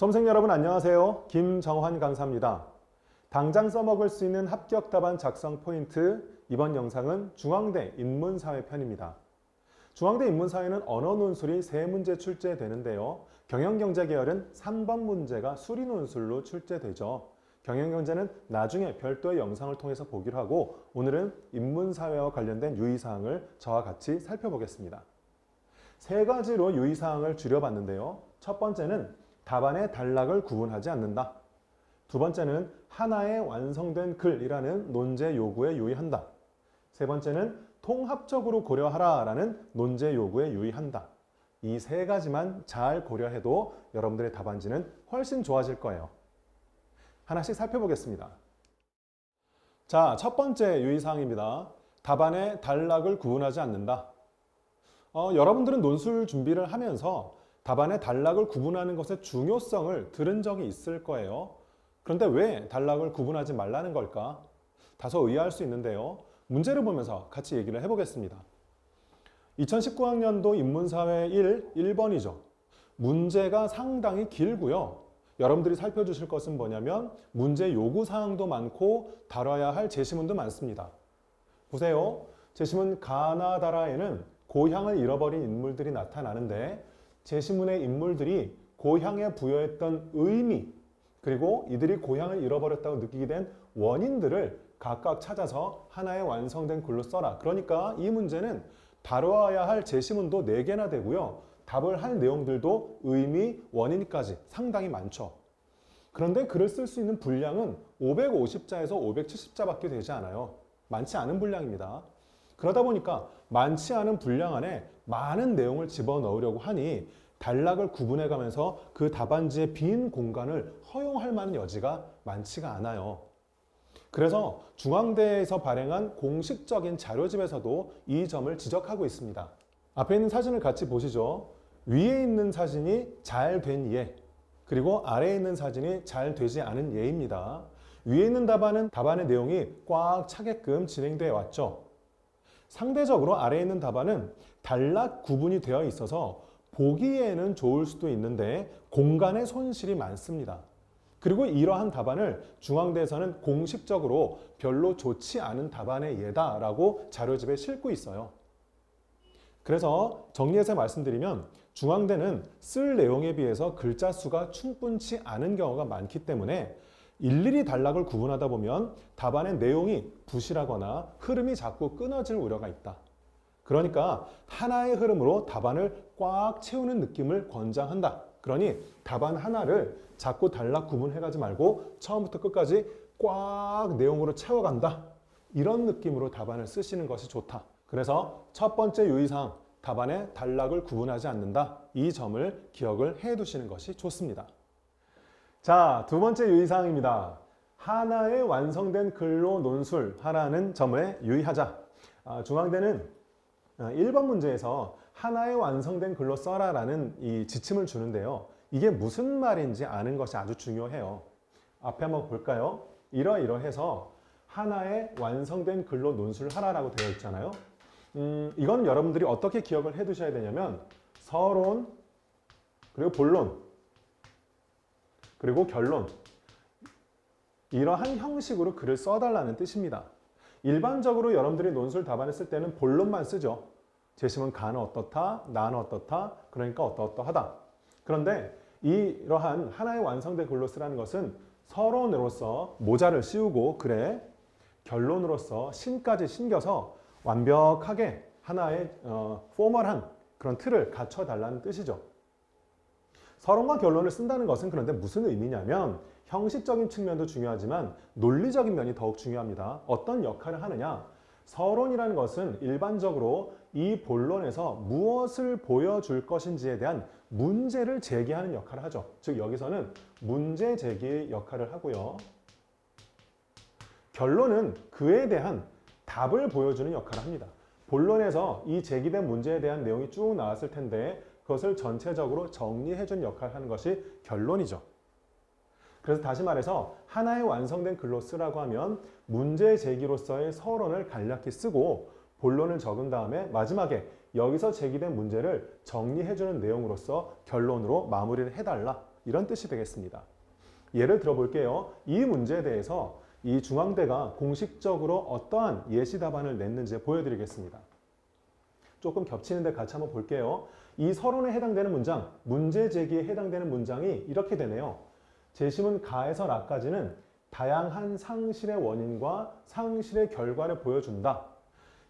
수험생 여러분 안녕하세요. 김정환 강사입니다. 당장 써먹을 수 있는 합격 답안 작성 포인트 이번 영상은 중앙대 인문사회 편입니다. 중앙대 인문사회는 언어 논술이 세 문제 출제되는데요. 경영경제 계열은 3번 문제가 수리 논술로 출제되죠. 경영경제는 나중에 별도의 영상을 통해서 보기로 하고 오늘은 인문사회와 관련된 유의사항을 저와 같이 살펴보겠습니다. 세 가지로 유의사항을 줄여봤는데요. 첫 번째는 답안의 단락을 구분하지 않는다. 두 번째는 하나의 완성된 글이라는 논제 요구에 유의한다. 세 번째는 통합적으로 고려하라 라는 논제 요구에 유의한다. 이 세 가지만 잘 고려해도 여러분들의 답안지는 훨씬 좋아질 거예요. 하나씩 살펴보겠습니다. 자, 첫 번째 유의사항입니다. 답안의 단락을 구분하지 않는다. 어, 여러분들은 논술 준비를 하면서 답안의 단락을 구분하는 것의 중요성을 들은 적이 있을 거예요. 그런데 왜 단락을 구분하지 말라는 걸까? 다소 의아할 수 있는데요. 문제를 보면서 같이 얘기를 해보겠습니다. 2019학년도 인문사회 1, 1번이죠. 문제가 상당히 길고요. 여러분들이 살펴주실 것은 뭐냐면 문제 요구 사항도 많고 다뤄야 할 제시문도 많습니다. 보세요. 제시문 가나다라에는 고향을 잃어버린 인물들이 나타나는데 제시문의 인물들이 고향에 부여했던 의미 그리고 이들이 고향을 잃어버렸다고 느끼게 된 원인들을 각각 찾아서 하나의 완성된 글로 써라. 그러니까 이 문제는 다뤄야 할 제시문도 4개나 되고요. 답을 할 내용들도 의미, 원인까지 상당히 많죠. 그런데 글을 쓸 수 있는 분량은 550자에서 570자밖에 되지 않아요. 많지 않은 분량입니다. 그러다 보니까 많지 않은 분량 안에 많은 내용을 집어넣으려고 하니 단락을 구분해 가면서 그 답안지의 빈 공간을 허용할 만한 여지가 많지가 않아요. 그래서 중앙대에서 발행한 공식적인 자료집에서도 이 점을 지적하고 있습니다. 앞에 있는 사진을 같이 보시죠. 위에 있는 사진이 잘 된 예, 그리고 아래에 있는 사진이 잘 되지 않은 예입니다. 위에 있는 답안은 답안의 내용이 꽉 차게끔 진행되어 왔죠. 상대적으로 아래에 있는 답안은 단락 구분이 되어 있어서 보기에는 좋을 수도 있는데 공간의 손실이 많습니다. 그리고 이러한 답안을 중앙대에서는 공식적으로 별로 좋지 않은 답안의 예다라고 자료집에 싣고 있어요. 그래서 정리해서 말씀드리면 중앙대는 쓸 내용에 비해서 글자 수가 충분치 않은 경우가 많기 때문에 일일이 단락을 구분하다 보면 답안의 내용이 부실하거나 흐름이 자꾸 끊어질 우려가 있다. 그러니까 하나의 흐름으로 답안을 꽉 채우는 느낌을 권장한다. 그러니 답안 하나를 자꾸 단락 구분해가지 말고 처음부터 끝까지 꽉 내용으로 채워간다. 이런 느낌으로 답안을 쓰시는 것이 좋다. 그래서 첫 번째 유의사항, 답안의 단락을 구분하지 않는다. 이 점을 기억을 해 두시는 것이 좋습니다. 자, 두 번째 유의사항입니다. 하나의 완성된 글로 논술하라는 점에 유의하자. 아, 중앙대는 1번 문제에서 하나의 완성된 글로 써라라는 이 지침을 주는데요. 이게 무슨 말인지 아는 것이 아주 중요해요. 앞에 한번 볼까요? 이러이러해서 하나의 완성된 글로 논술하라라고 되어 있잖아요. 음, 이건 여러분들이 어떻게 기억을 해 두셔야 되냐면 서론, 그리고 본론, 그리고 결론. 이러한 형식으로 글을 써달라는 뜻입니다. 일반적으로 여러분들이 논술 답안을 쓸 때는 본론만 쓰죠. 제시문 가는 어떻다, 나는 어떻다, 그러니까 어떠어떠하다. 그런데 이러한 하나의 완성된 글로 쓰라는 것은 서론으로서 모자를 씌우고 글에 결론으로서 신까지 신겨서 완벽하게 하나의 어, 포멀한 그런 틀을 갖춰달라는 뜻이죠. 서론과 결론을 쓴다는 것은 그런데 무슨 의미냐면 형식적인 측면도 중요하지만 논리적인 면이 더욱 중요합니다. 어떤 역할을 하느냐? 서론이라는 것은 일반적으로 이 본론에서 무엇을 보여줄 것인지에 대한 문제를 제기하는 역할을 하죠. 즉 여기서는 문제 제기의 역할을 하고요. 결론은 그에 대한 답을 보여주는 역할을 합니다. 본론에서 이 제기된 문제에 대한 내용이 쭉 나왔을 텐데 그것을 전체적으로 정리해준 역할을 하는 것이 결론이죠. 그래서 다시 말해서 하나의 완성된 글로 쓰라고 하면 문제 제기로서의 서론을 간략히 쓰고 본론을 적은 다음에 마지막에 여기서 제기된 문제를 정리해주는 내용으로서 결론으로 마무리를 해달라. 이런 뜻이 되겠습니다. 예를 들어볼게요. 이 문제에 대해서 이 중앙대가 공식적으로 어떠한 예시 답안을 냈는지 보여드리겠습니다. 조금 겹치는데 같이 한번 볼게요. 이 서론에 해당되는 문장, 문제 제기에 해당되는 문장이 이렇게 되네요. 제시문 가에서 라까지는 다양한 상실의 원인과 상실의 결과를 보여준다.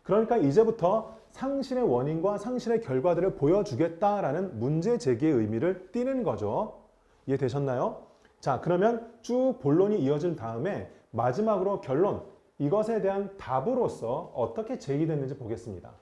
그러니까 이제부터 상실의 원인과 상실의 결과들을 보여주겠다라는 문제 제기의 의미를 띠는 거죠. 이해되셨나요? 자, 그러면 쭉 본론이 이어진 다음에 마지막으로 결론, 이것에 대한 답으로서 어떻게 제기됐는지 보겠습니다.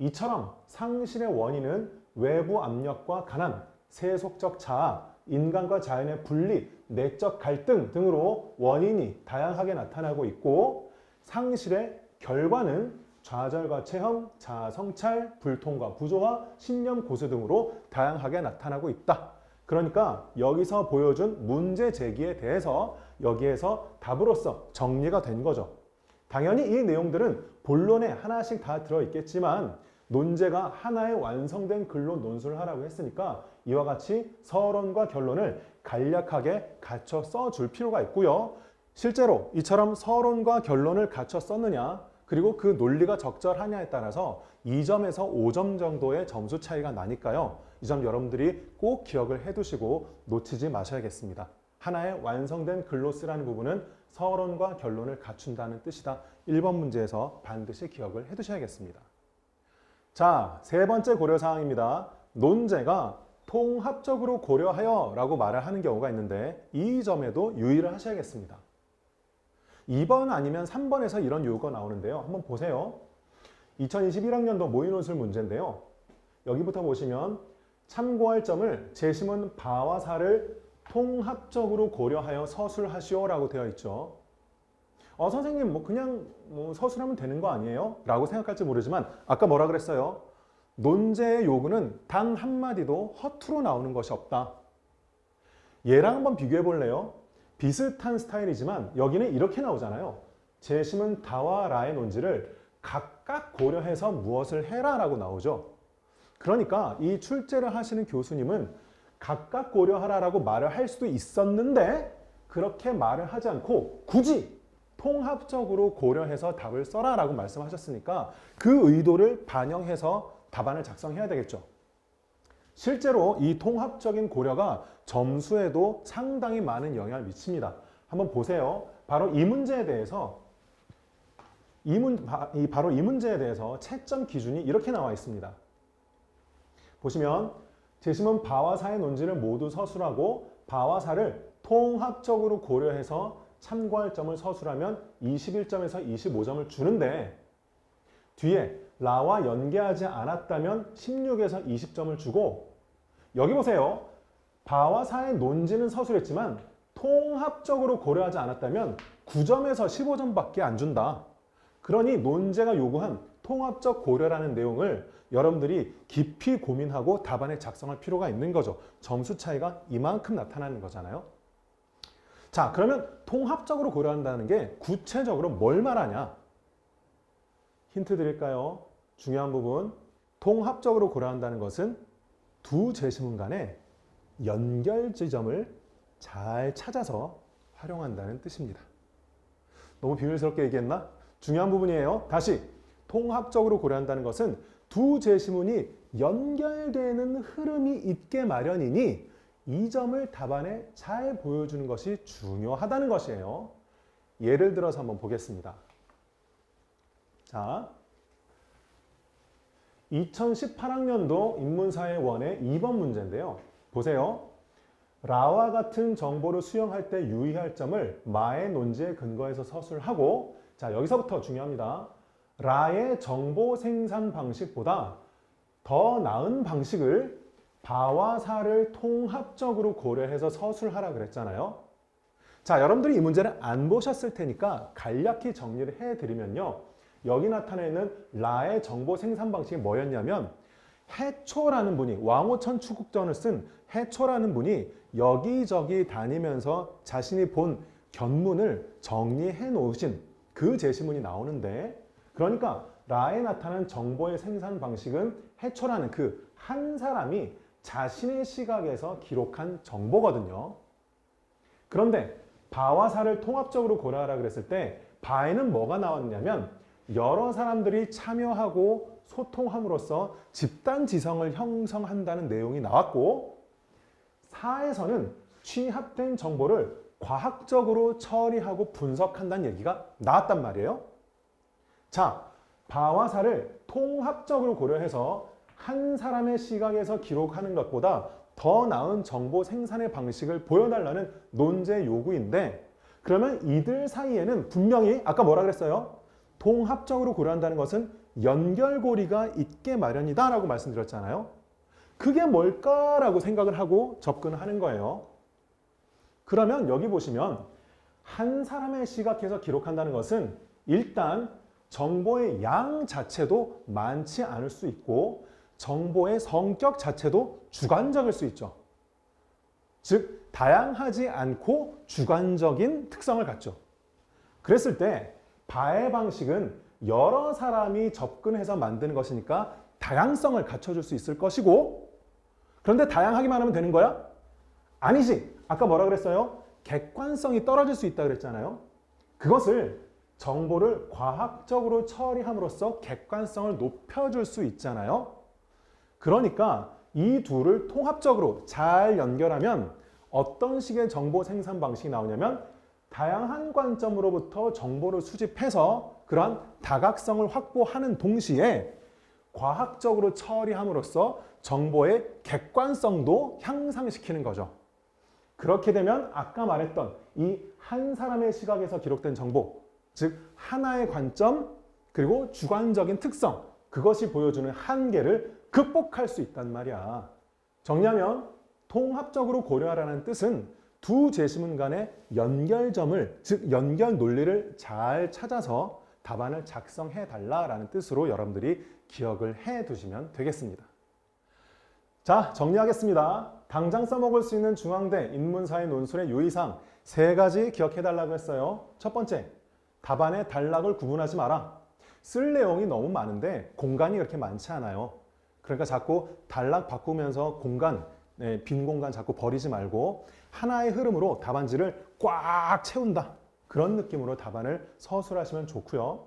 이처럼 상실의 원인은 외부 압력과 가난, 세속적 자아, 인간과 자연의 분리, 내적 갈등 등으로 원인이 다양하게 나타나고 있고 상실의 결과는 좌절과 체험, 자아 성찰, 불통과 부조화, 신념 고수 등으로 다양하게 나타나고 있다. 그러니까 여기서 보여준 문제 제기에 대해서 여기에서 답으로서 정리가 된 거죠. 당연히 이 내용들은 본론에 하나씩 다 들어있겠지만 논제가 하나의 완성된 글로 논술을 하라고 했으니까 이와 같이 서론과 결론을 간략하게 갖춰 써줄 필요가 있고요. 실제로 이처럼 서론과 결론을 갖춰 썼느냐 그리고 그 논리가 적절하냐에 따라서 2점에서 5점 정도의 점수 차이가 나니까요. 이 점 여러분들이 꼭 기억을 해두시고 놓치지 마셔야겠습니다. 하나의 완성된 글로 쓰라는 부분은 서론과 결론을 갖춘다는 뜻이다. 1번 문제에서 반드시 기억을 해두셔야겠습니다. 자, 세 번째 고려사항입니다. 논제가 통합적으로 고려하여 라고 말을 하는 경우가 있는데 이 점에도 유의를 하셔야겠습니다. 2번 아니면 3번에서 이런 요구가 나오는데요. 한번 보세요. 2021학년도 모의논술 문제인데요. 여기부터 보시면 참고할 점을 제시문 바와 사를 통합적으로 고려하여 서술하시오 라고 되어 있죠. 어, 선생님, 뭐 그냥 뭐 서술하면 되는 거 아니에요? 라고 생각할지 모르지만 아까 뭐라 그랬어요? 논제의 요구는 단 한마디도 허투루 나오는 것이 없다. 얘랑 한번 비교해 볼래요? 비슷한 스타일이지만 여기는 이렇게 나오잖아요. 제심은 다와 라의 논지를 각각 고려해서 무엇을 해라 라고 나오죠. 그러니까 이 출제를 하시는 교수님은 각각 고려하라라고 말을 할 수도 있었는데 그렇게 말을 하지 않고 굳이 통합적으로 고려해서 답을 써라라고 말씀하셨으니까 그 의도를 반영해서 답안을 작성해야 되겠죠. 실제로 이 통합적인 고려가 점수에도 상당히 많은 영향을 미칩니다. 한번 보세요. 바로 이 문제에 대해서 이 문, 바로 이 문제에 대해서 채점 기준이 이렇게 나와 있습니다. 보시면 제시문 바와 사의 논지를 모두 서술하고 바와 사를 통합적으로 고려해서 참고할 점을 서술하면 21점에서 25점을 주는데 뒤에 라와 연계하지 않았다면 16에서 20점을 주고 여기 보세요. 바와 사의 논지는 서술했지만 통합적으로 고려하지 않았다면 9점에서 15점밖에 안 준다. 그러니 논제가 요구한 통합적 고려라는 내용을 여러분들이 깊이 고민하고 답안에 작성할 필요가 있는 거죠. 점수 차이가 이만큼 나타나는 거잖아요. 자, 그러면 통합적으로 고려한다는 게 구체적으로 뭘 말하냐? 힌트 드릴까요? 중요한 부분. 통합적으로 고려한다는 것은 두 제시문 간의 연결 지점을 잘 찾아서 활용한다는 뜻입니다. 너무 비밀스럽게 얘기했나? 중요한 부분이에요. 다시 통합적으로 고려한다는 것은 두 제시문이 연결되는 흐름이 있게 마련이니 이 점을 답안에 잘 보여주는 것이 중요하다는 것이에요. 예를 들어서 한번 보겠습니다. 자, 2018학년도 인문사회 원의 2번 문제인데요. 보세요. 라와 같은 정보를 수용할 때 유의할 점을 마의 논지에 근거해서 서술하고 자 여기서부터 중요합니다. 라의 정보 생산 방식보다 더 나은 방식을 바와 사를 통합적으로 고려해서 서술하라 그랬잖아요. 자, 여러분들이 이 문제를 안 보셨을 테니까 간략히 정리를 해드리면요. 여기 나타나 있는 라의 정보 생산 방식이 뭐였냐면 해초라는 분이 왕호천 추국전을 쓴 해초라는 분이 여기저기 다니면서 자신이 본 견문을 정리해 놓으신 그 제시문이 나오는데 그러니까 라에 나타난 정보의 생산 방식은 해초라는 그 한 사람이 자신의 시각에서 기록한 정보거든요. 그런데 바와 사를 통합적으로 고려하라 그랬을 때 바에는 뭐가 나왔냐면 여러 사람들이 참여하고 소통함으로써 집단 지성을 형성한다는 내용이 나왔고 사에서는 취합된 정보를 과학적으로 처리하고 분석한다는 얘기가 나왔단 말이에요. 자, 바와 사를 통합적으로 고려해서 한 사람의 시각에서 기록하는 것보다 더 나은 정보 생산의 방식을 보여달라는 논제 요구인데 그러면 이들 사이에는 분명히 아까 뭐라 그랬어요? 통합적으로 고려한다는 것은 연결고리가 있게 마련이다 라고 말씀드렸잖아요. 그게 뭘까라고 생각을 하고 접근을 하는 거예요. 그러면 여기 보시면 한 사람의 시각에서 기록한다는 것은 일단 정보의 양 자체도 많지 않을 수 있고 정보의 성격 자체도 주관적일 수 있죠. 즉 다양하지 않고 주관적인 특성을 갖죠. 그랬을 때 바의 방식은 여러 사람이 접근해서 만드는 것이니까 다양성을 갖춰줄 수 있을 것이고 그런데 다양하기만 하면 되는 거야? 아니지. 아까 뭐라 그랬어요? 객관성이 떨어질 수 있다 그랬잖아요. 그것을 정보를 과학적으로 처리함으로써 객관성을 높여줄 수 있잖아요. 그러니까 이 둘을 통합적으로 잘 연결하면 어떤 식의 정보 생산 방식이 나오냐면 다양한 관점으로부터 정보를 수집해서 그러한 다각성을 확보하는 동시에 과학적으로 처리함으로써 정보의 객관성도 향상시키는 거죠. 그렇게 되면 아까 말했던 이 한 사람의 시각에서 기록된 정보, 즉 하나의 관점 그리고 주관적인 특성, 그것이 보여주는 한계를 극복할 수 있단 말이야. 정리하면 통합적으로 고려하라는 뜻은 두 제시문 간의 연결점을, 즉 연결 논리를 잘 찾아서 답안을 작성해 달라라는 뜻으로 여러분들이 기억을 해 두시면 되겠습니다. 자, 정리하겠습니다. 당장 써먹을 수 있는 중앙대 인문사회 논술의 유의사항 세 가지 기억해 달라고 했어요. 첫 번째, 답안의 단락을 구분하지 마라. 쓸 내용이 너무 많은데 공간이 그렇게 많지 않아요. 그러니까 자꾸 단락 바꾸면서 공간, 네, 빈 공간 자꾸 버리지 말고 하나의 흐름으로 답안지를 꽉 채운다. 그런 느낌으로 답안을 서술하시면 좋고요.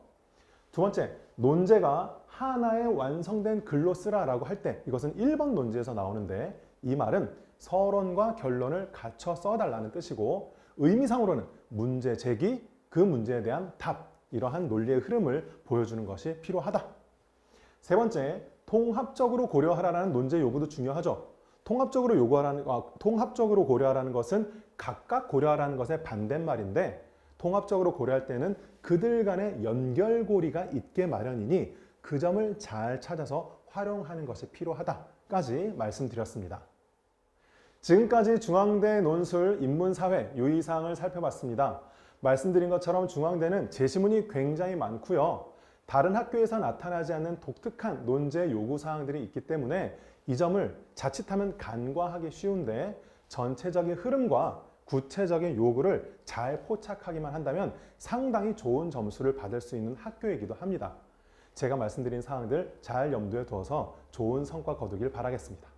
두 번째, 논제가 하나의 완성된 글로 쓰라라고 할 때 이것은 1번 논제에서 나오는데 이 말은 서론과 결론을 갖춰 써달라는 뜻이고 의미상으로는 문제 제기, 그 문제에 대한 답 이러한 논리의 흐름을 보여주는 것이 필요하다. 세 번째, 통합적으로 고려하라는 논제 요구도 중요하죠. 통합적으로 요구하라는 아, 통합적으로 고려하라는 것은 각각 고려하라는 것의 반대말인데 통합적으로 고려할 때는 그들 간의 연결고리가 있게 마련이니 그 점을 잘 찾아서 활용하는 것이 필요하다까지 말씀드렸습니다. 지금까지 중앙대 논술 인문사회 유의사항을 살펴봤습니다. 말씀드린 것처럼 중앙대는 제시문이 굉장히 많고요. 다른 학교에서 나타나지 않는 독특한 논제 요구 사항들이 있기 때문에 이 점을 자칫하면 간과하기 쉬운데 전체적인 흐름과 구체적인 요구를 잘 포착하기만 한다면 상당히 좋은 점수를 받을 수 있는 학교이기도 합니다. 제가 말씀드린 사항들 잘 염두에 두어서 좋은 성과 거두길 바라겠습니다.